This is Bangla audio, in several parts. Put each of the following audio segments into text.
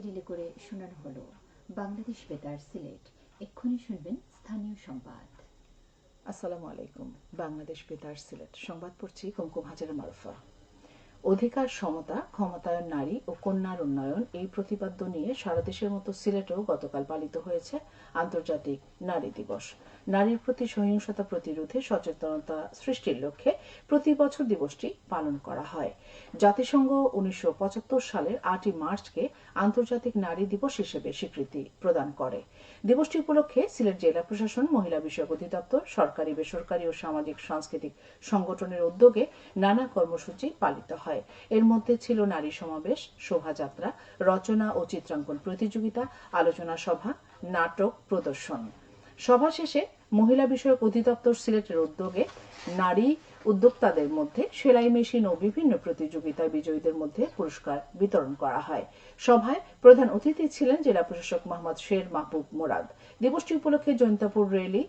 রিলে করে শোনানো হলো। বাংলাদেশ বেতার সিলেট। এক্ষুনি শুনবেন স্থানীয় সংবাদ। আসসালামু আলাইকুম। বাংলাদেশ বেতার সিলেট। সংবাদ পড়ছি কুমকুম হাজারা মারুফা। অধিকার সমতা ক্ষমতায়ন নারী ও কন্যার উন্নয়ন এই প্রতিপাদ্য নিয়ে সারা দেশের মতো সিলেটেও গতকাল পালিত হয়েছে আন্তর্জাতিক নারী দিবস। নারীর প্রতি সহিংসতা প্রতিরোধে সচেতনতা সৃষ্টির লক্ষ্যে প্রতি বছর দিবসটি পালন করা হয়। জাতিসংঘ উনিশশো সালের আটই মার্চকে আন্তর্জাতিক নারী দিবস হিসেবে স্বীকৃতি প্রদান করে। দিবসটি উপলক্ষে সিলেট জেলা প্রশাসন, মহিলা বিষয়ক অধিদপ্তর, সরকারি, বেসরকারি ও সামাজিক সাংস্কৃতিক সংগঠনের উদ্যোগে নানা কর্মসূচি পালিত হয়। এর মধ্যে ছিল নারী সমাবেশ, শোভাযাত্রা, রচনা ও চিত্রাঙ্কন প্রতিযোগিতা, আলোচনা সভা, নাটক, প্রদর্শন। সভা শেষে মহিলা বিষয়ক অধিদপ্তর সিলেটের উদ্যোগে নারী উদ্যোক্তাদের মধ্যে সেলাই মেশিন ও বিভিন্ন প্রতিযোগিতায় বিজয়ীদের মধ্যে পুরস্কার বিতরণ করা হয়। সভায় প্রধান অতিথি ছিলেন জেলা প্রশাসক মোহাম্মদ শের মাহবুব মোরাদ। দিবসটি উপলক্ষে জৈন্তাপুর রেলি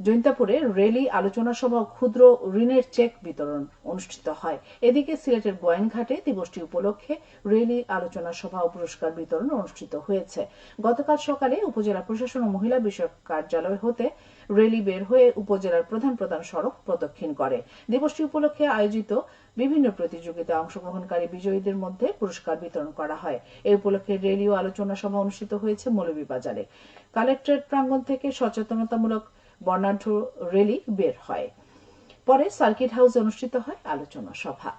জৈন্তাপুরে রেলি, আলোচনা সভা, ক্ষুদ্র ঋণের চেক বিতরণ অনুষ্ঠিত হয়। এদিকে সিলেটের গোয়েনঘাটে দিবসটি উপলক্ষে রেলি, আলোচনা সভা ও পুরস্কার বিতরণ অনুষ্ঠিত হয়েছে। গতকাল সকালে উপজেলা প্রশাসন ও মহিলা বিষয়ক কার্যালয় হতে রেলি বের হয়ে উপজেলার প্রধান প্রধান সড়ক প্রদক্ষিণ করে। দিবসটি উপলক্ষে আয়োজিত বিভিন্ন প্রতিযোগিতায় অংশগ্রহণকারী বিজয়ীদের মধ্যে পুরস্কার বিতরণ করা হয়। এ উপলক্ষে রেলি ও আলোচনা সভা অনুষ্ঠিত হয়েছে মৌলভীবাজারে। কালেক্টরেট প্রাঙ্গণ থেকে সচেতনতামূলক বর্ণাঢ্য রেলি বের হয়। পরে সার্কিট হাউসে অনুষ্ঠিত হয় আলোচনা সভা।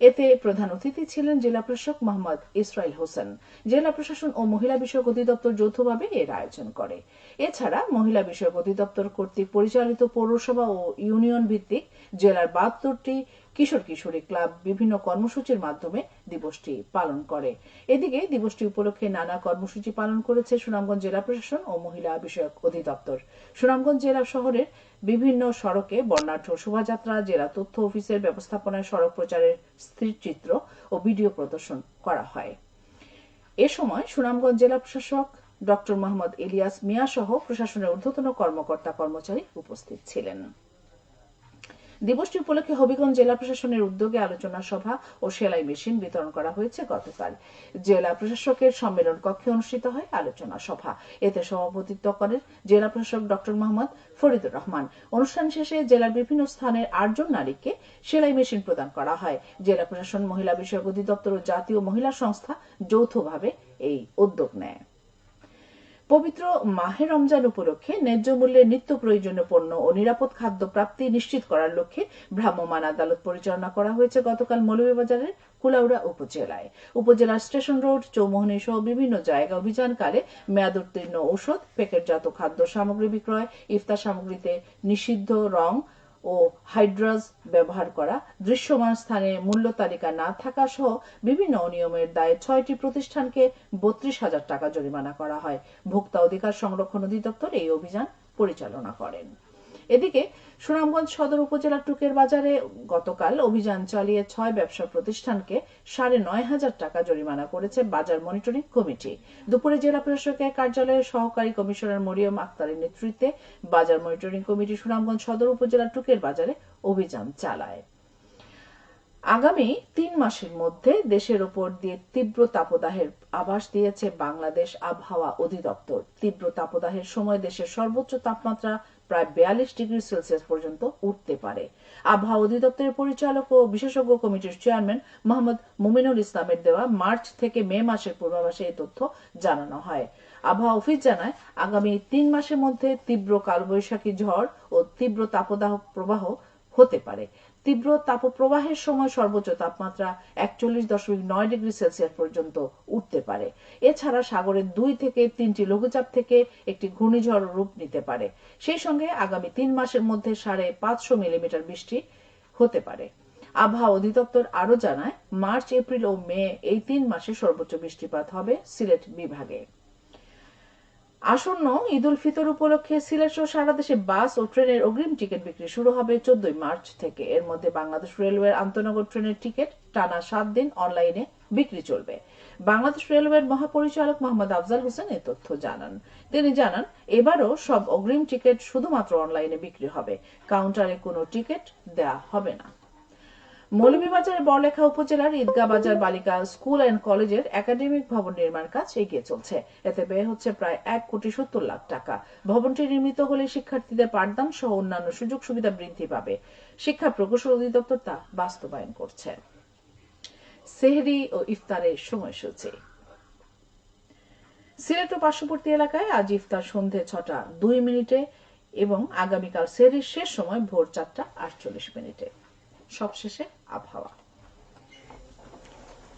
এতে প্রধান অতিথি ছিলেন জেলা প্রশাসক মোহাম্মদ ইসরাইল হোসেন। জেলা প্রশাসন ও মহিলা বিষয়ক অধিদপ্তর যৌথভাবে এর আয়োজন করে। এছাড়া মহিলা বিষয়ক অধিদপ্তর কর্তৃক পরিচালিত পৌরসভা ও ইউনিয়ন ভিত্তিক জেলার বাহাত্তরটি কিশোর কিশোরী ক্লাব বিভিন্ন কর্মসূচির মাধ্যমে দিবসটি পালন করে। এদিকে দিবসটি উপলক্ষে নানা কর্মসূচি পালন করেছে সুনামগঞ্জ জেলা প্রশাসন ও মহিলা বিষয়ক অধিদপ্তর। সুনামগঞ্জ জেলা শহরের বিভিন্ন সড়কে বর্ণাঢ্য শোভাযাত্রা, জেলা তথ্য অফিসের ব্যবস্থাপনায় সড়ক প্রচারের স্থিরচিত্র ও ভিডিও প্রদর্শন করা হয়। এ সময় সুনামগঞ্জ জেলা প্রশাসক ডক্টর মোহাম্মদ ইলিয়াস মিয়া সহ প্রশাসনের ঊর্ধ্বতন কর্মকর্তা কর্মচারী উপস্থিত ছিলেন। দিবসটি উপলক্ষে হবিগঞ্জ জেলা প্রশাসনের উদ্যোগে আলোচনা সভা ও সেলাই মেশিন বিতরণ করা হয়েছে গতকাল। জেলা প্রশাসকের সম্মেলন কক্ষে অনুষ্ঠিত হয় আলোচনা সভা। এতে সভাপতিত্ব করেন জেলা প্রশাসক ডক্টর মোহাম্মদ ফরিদুর রহমান। অনুষ্ঠান শেষে জেলার বিভিন্ন স্থানের আটজন নারীকে সেলাই মেশিন প্রদান করা হয়। জেলা প্রশাসন, মহিলা বিষয়ক অধিদপ্তর ও জাতীয় মহিলা সংস্থা যৌথভাবে এই উদ্যোগ নেয়। পবিত্র মাহে রমজান উপলক্ষে ন্যায্য মূল্যে নিত্য প্রয়োজনীয় পণ্য ও নিরাপদ খাদ্য প্রাপ্তি নিশ্চিত করার লক্ষ্যে ভ্রাম্যমাণ আদালত পরিচালনা করা হয়েছে গতকাল মৌলভীবাজারের কুলাউড়া উপজেলায়। উপজেলার স্টেশন রোড, চৌমোহনী সহ বিভিন্ন জায়গা অভিযানকালে মেয়াদ উত্তীর্ণ ঔষধ, প্যাকেটজাত খাদ্য সামগ্রী বিক্রয়, ইফতার সামগ্রীতে নিষিদ্ধ রং ও হাইড্রাজ ব্যবহার করা দৃশ্যমান স্থানে মূল্য তালিকা না থাকা সহ বিভিন্ন অনিয়মের দায়ে ছয়টি প্রতিষ্ঠানকে বত্রিশ হাজার টাকা জরিমানা করা হয়। ভোক্তা অধিকার সংরক্ষণ অধিদপ্তর এই অভিযান পরিচালনা করেন। এদিকে সুনামগঞ্জ সদর উপজেলার টুকের বাজারে গতকাল অভিযান চালিয়ে ছয় ব্যবসা প্রতিষ্ঠানকে সাড়ে নয় হাজার টাকা জরিমানা করেছে বাজার মনিটরিং কমিটি। দুপুরে জেলা প্রশাসকের কার্যালয়ের সহকারী কমিশনার মরিয়ম আক্তারের নেতৃত্বে বাজার মনিটরিং কমিটি সুনামগঞ্জ সদর উপজেলার টুকের বাজারে অভিযান চালায়। আগামী তিন মাসের মধ্যে দেশের ওপর দিয়ে তীব্র তাপদাহের আভাস দিয়েছে বাংলাদেশ আবহাওয়া অধিদপ্তর। তীব্র তাপদাহের সময় দেশের সর্বোচ্চ তাপমাত্রা প্রায় বিয়াল্লিশ ডিগ্রি সেলসিয়াস পর্যন্ত উঠতে পারে। আবহাওয়া অধিদপ্তরের পরিচালক ও বিশেষজ্ঞ কমিটির চেয়ারম্যান মোহাম্মদ মুমিনুল ইসলামের দেওয়া মার্চ থেকে মে মাসের পূর্বাভাসে এই তথ্য জানানো হয়। আবহাওয়া অফিস জানায়, আগামী তিন মাসের মধ্যে তীব্র কালবৈশাখী ঝড় ও তীব্র তাপদাহ প্রবাহ হতে পারে। তীব্র তাপপ্রবাহের সময় সর্বোচ্চ তাপমাত্রা একচল্লিশ দশমিক নয় ডিগ্রি সেলসিয়াস পর্যন্ত উঠতে পারে। এছাড়া সাগরের দুই থেকে তিনটি লঘুচাপ থেকে একটি ঘূর্ণিঝড় রূপ নিতে পারে। সেই সঙ্গে আগামী তিন মাসের মধ্যে সাড়ে পাঁচশো মিলিমিটার বৃষ্টি হতে পারে। আবহাওয়া অধিদপ্তর আরও জানায়, মার্চ, এপ্রিল ও মে এই তিন মাসে সর্বোচ্চ বৃষ্টিপাত হবে সিলেট বিভাগে। আসন্ন ঈদ উল ফিতর উপলক্ষে সিলেট সহ সারা দেশে বাস ও ট্রেনের অগ্রিম টিকিট বিক্রি শুরু হবে চোদ্দই মার্চ থেকে। এর মধ্যে বাংলাদেশ রেলওয়ের আন্তনগর ট্রেনের টিকিট টানা সাত দিন অনলাইনে বিক্রি চলবে। বাংলাদেশ রেলওয়ের মহাপরিচালক মোহাম্মদ আফজাল হোসেন এ তথ্য জানান। তিনি জানান, এবারও সব অগ্রিম টিকিট শুধুমাত্র অনলাইনে বিক্রি হবে। কাউন্টারে কোনো টিকিট দেয়া হবে না। মৌলভীবাজারের বড়লেখা উপজেলার ঈদগাহ বাজার বালিকা স্কুল অ্যান্ড কলেজের একাডেমিক ভবন নির্মাণ কাজ এগিয়ে চলছে। এতে ব্যয় হচ্ছে প্রায় এক কোটি সত্তর লাখ টাকা। ভবনটি নির্মিত হলে শিক্ষার্থীদের পাঠদান সহ অন্যান্য সুযোগ সুবিধা বৃদ্ধি পাবে। শিক্ষা প্রকৌশল অধিদপ্তর তা বাস্তবায়ন করছে। সেহরি ও ইফতারের সময়সূচি। সিলেট ও পার্শ্ববর্তী এলাকায় আজ ইফতার সন্ধে ছটা দুই মিনিটে এবং আগামীকাল সেহরির শেষ সময় ভোর চারটা আটচল্লিশ মিনিটে। সবশেষে আবহাওয়া।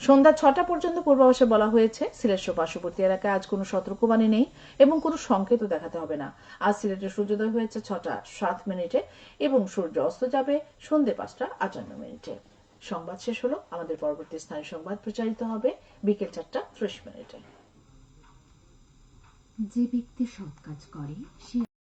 সন্ধ্যা ছটা পর্যন্ত পূর্বাভাসে বলা হয়েছে, সিলেট সহ পার্শ্ববর্তী এলাকায় আজ কোনো সতর্কবাণী নেই এবং কোনো সংকেতও দেখাতে হবে না। আজ সিলেটের সূর্যোদয় হয়েছে ছটা সাত মিনিটে এবং সূর্য অস্ত যাবে সন্ধ্যে পাঁচটা আটান্ন মিনিটে। সংবাদ শেষ হলো। আমাদের পরবর্তী স্থানীয় সংবাদ প্রচারিত হবে বিকেল চারটা ত্রিশ মিনিটে। যে ব্যক্তি সৎ কাজ করে, সে